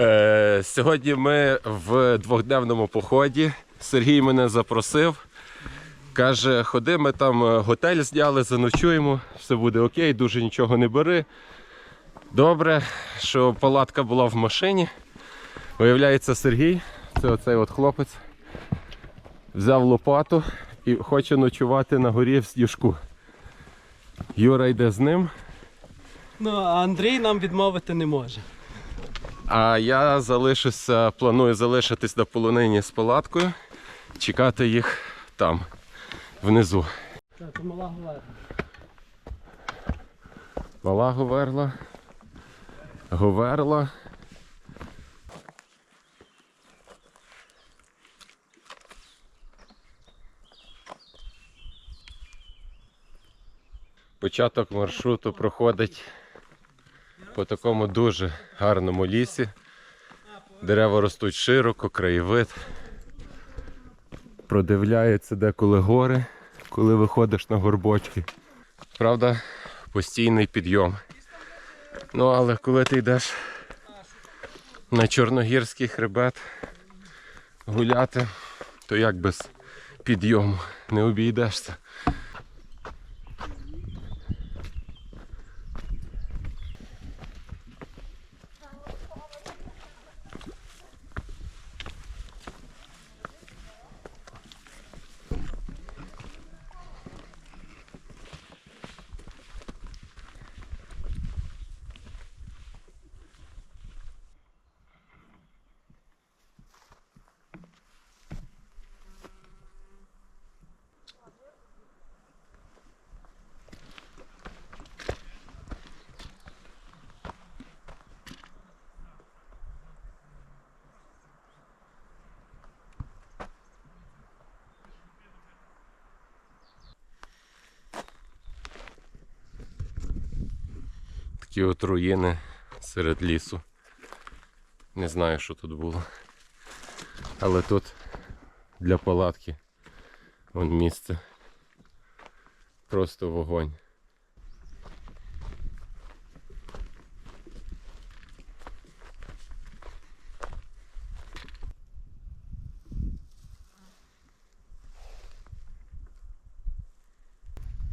Е, сьогодні ми в двохденному поході. Сергій мене запросив. Каже, ходи, ми там е, готель зняли, заночуємо, все буде окей, дуже нічого не бери. Добре, що палатка була в машині. Виявляється, Сергій, це оцей от хлопець, взяв лопату і хоче ночувати на горі в сніжку. Юра йде з ним, Ну, а Андрій нам відмовити не може. А я залишуся, планую залишитись на полонині з палаткою, чекати їх там, внизу. Так, мала говорить. Мала говерла. Говерла. Початок маршруту проходить по такому дуже гарному лісі. Дерева ростуть широко, краєвид. Продивляється деколи гори, коли виходиш на горбочки. Правда, постійний підйом. Ну, але коли ти йдеш на Чорногірський хребет гуляти, то як без підйому не обійдешся. Такі от руїни серед лісу. Не знаю, що тут було. Але тут для палатки вон місце. Просто вогонь.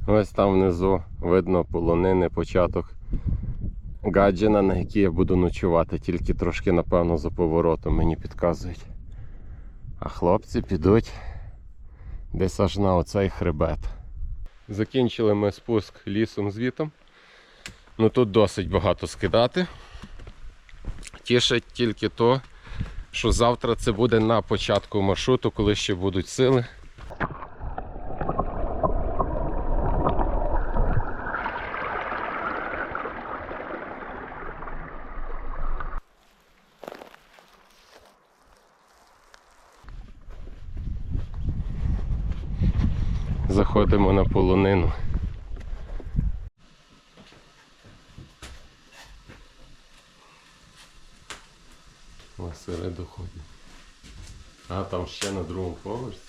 Ось там внизу видно полонини, початок гаджина, на якій я буду ночувати, тільки трошки, напевно, за поворотом мені підказують. А хлопці підуть десь аж на оцей хребет. Закінчили ми спуск лісом звітом. Ну тут досить багато скидати. Тішить тільки то, що завтра це буде на початку маршруту, коли ще будуть сили. Заходимо на полонину. Посереду ходимо. А там ще на другому поверсі.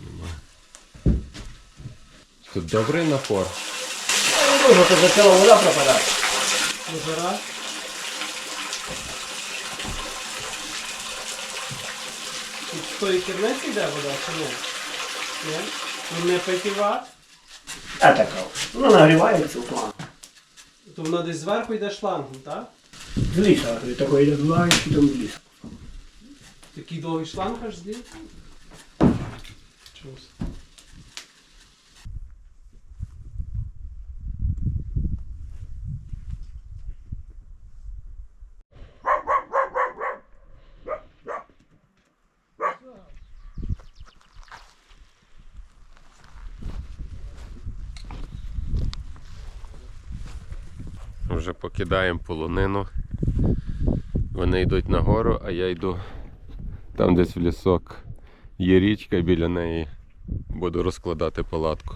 Нема. Тут добрий напор. Дуже то почала вода пропадати. Жара. Тут з тої керниці йде вода чи ні? Ні? Ну не питіват, А така. Воно нагрівається у план. то воно десь зверху йде шлангом, так? З ліса, такої добувають, і там з лісу. Такий довгий шланг аж звідти. Чомусь. Вже покидаємо полонину. Вони йдуть нагору, а я йду там десь в лісок. Є річка біля неї. Буду розкладати палатку.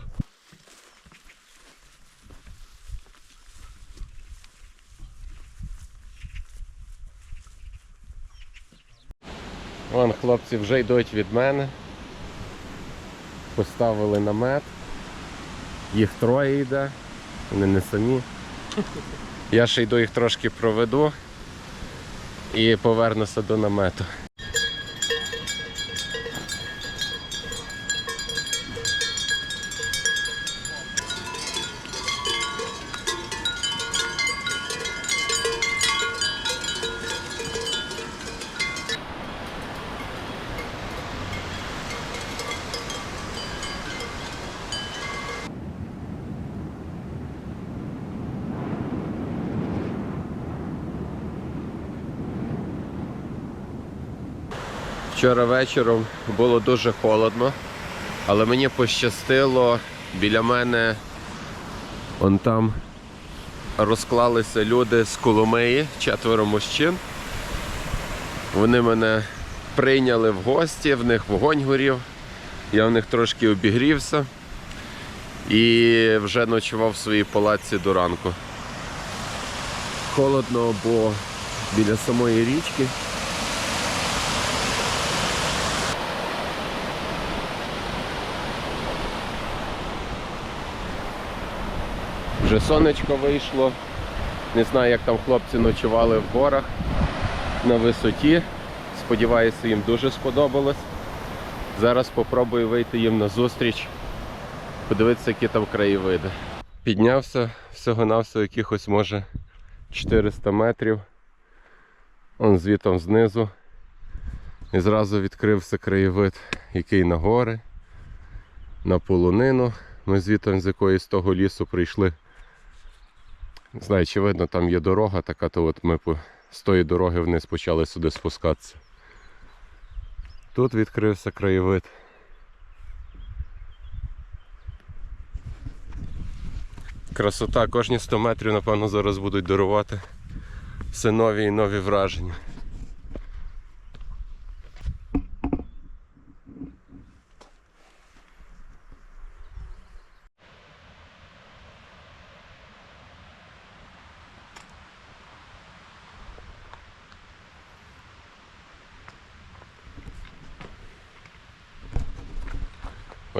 Вон хлопці вже йдуть від мене. Поставили намет. Їх троє йде, вони не самі. Я ще йду їх трошки проведу і повернуся до намету. Вчора вечором було дуже холодно, але мені пощастило біля мене он там розклалися люди з Коломиї, четверо мужчин. Вони мене прийняли в гості, в них вогонь горів. Я в них трошки обігрівся і вже ночував в своїй палаці до ранку. Холодно, бо біля самої річки. Вже сонечко вийшло. Не знаю, як там хлопці ночували в горах на висоті. Сподіваюся, їм дуже сподобалось. Зараз спробую вийти їм на зустріч, подивитися, які там краєвиди. Піднявся всього-навсього якихось може 400 метрів. Он звітом знизу. І зразу відкрився краєвид, який на гори, на полонину. Ми звітом з якоїсь того лісу прийшли. Не знаю, чи видно, там є дорога така, то от ми з тої дороги вниз почали сюди спускатися. Тут відкрився краєвид. Красота, кожні 100 метрів, напевно, зараз будуть дарувати все нові і нові враження.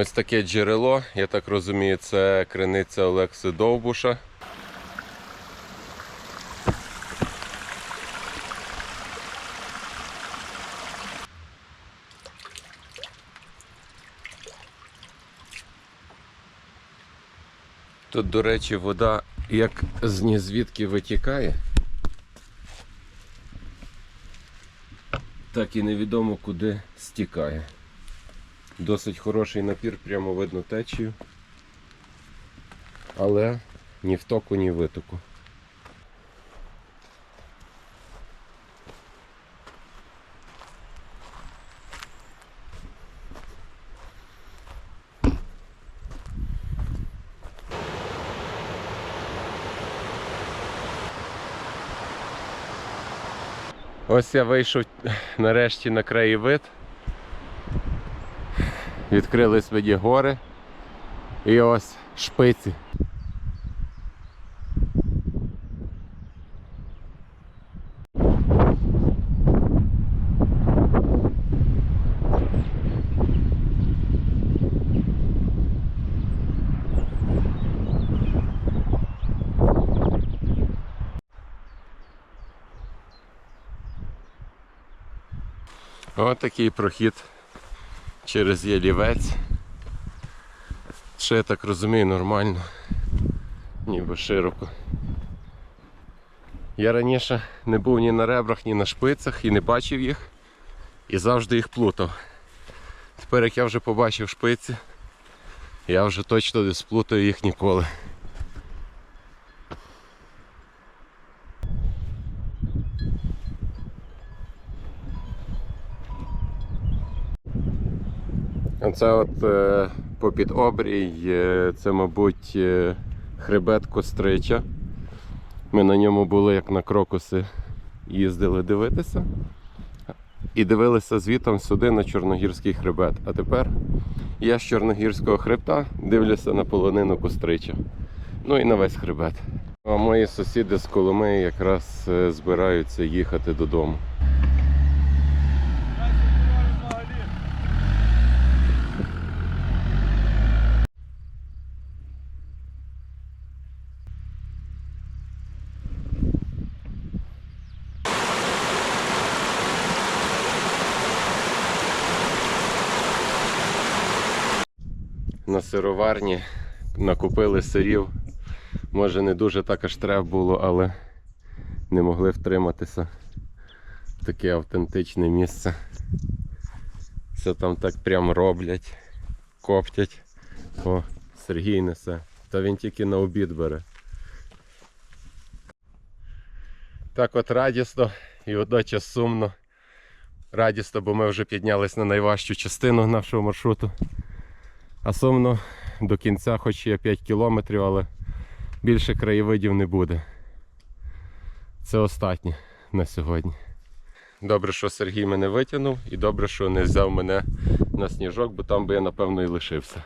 Ось таке джерело, я так розумію, це криниця Олекси Довбуша. Тут, до речі, вода як з нізвідки витікає. Так і невідомо куди стікає. Досить хороший напір, прямо видно течію. Але ні втоку, ні витоку. Ось я вийшов нарешті на краєвид. Відкрились мені гори. І ось шпиці. Ось такий прохід через ялівець. Ще я так розумію нормально, ніби широко. Я раніше не був ні на ребрах, ні на шпицях і не бачив їх. І завжди їх плутав. Тепер як я вже побачив шпиці, я вже точно не сплутаю їх ніколи. Оце от е, попід обрій, е, це, мабуть, е, хребет Кострича. Ми на ньому були, як на крокуси, їздили дивитися. І дивилися звітом сюди на Чорногірський хребет. А тепер я з Чорногірського хребта дивлюся на полонину Кострича. Ну і на весь хребет. А мої сусіди з Коломиї якраз збираються їхати додому. На сироварні, накупили сирів. Може не дуже так аж треба було, але не могли втриматися. Таке автентичне місце. Все там так прям роблять, коптять. О, Сергій несе. Та він тільки на обід бере. Так от радісно і водночас сумно. Радісно, бо ми вже піднялись на найважчу частину нашого маршруту. А сумно до кінця, хоч є 5 кілометрів, але більше краєвидів не буде. Це останнє на сьогодні. Добре, що Сергій мене витягнув, і добре, що не взяв мене на сніжок, бо там би я напевно і лишився.